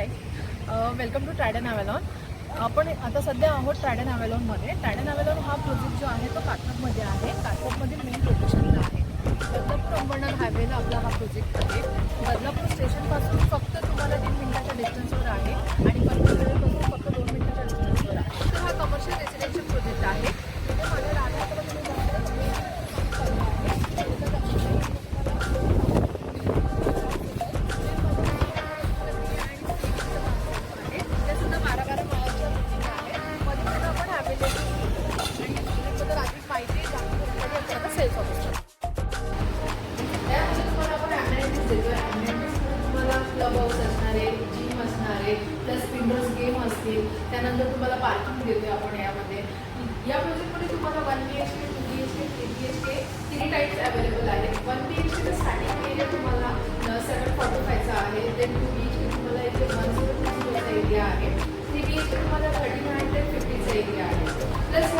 Hi welcome to ट्रायडन अॅव्हलॉन आपण आता सध्या आहोत ट्रायडन ॲवेलॉनमध्ये ट्रायडन अवेलॉन हा प्रोजेक्ट जो आहे तो काटकमध्ये आहे. काटकमधील मेन लोकेशनला आहे. बदलापूर अंबरनाथ हायवेला आपला हा प्रोजेक्ट आहे. बदलापूर स्टेशनपासून फक्त तुम्हाला तीन मिनिटाच्या डिस्टन्स क्लब हाऊस असणार आहे जिम असणार आहे प्लस विंडोज गेम असतील त्यानंतर तुम्हाला पार्किंग देतो आपण यामध्ये. या प्रोजेक्टमध्ये तुम्हाला one B H K two B H K three B H K three types available आहेत. One B H K starting area तुम्हाला सेवन फॉर्टी फायचा आहे. Then two B H K तुम्हाला इथे वन झिरो टू झिरोचा area आहे. Three B H K तुम्हाला thirty nine hundred फिफ्टीचा एरिया आहे. प्लस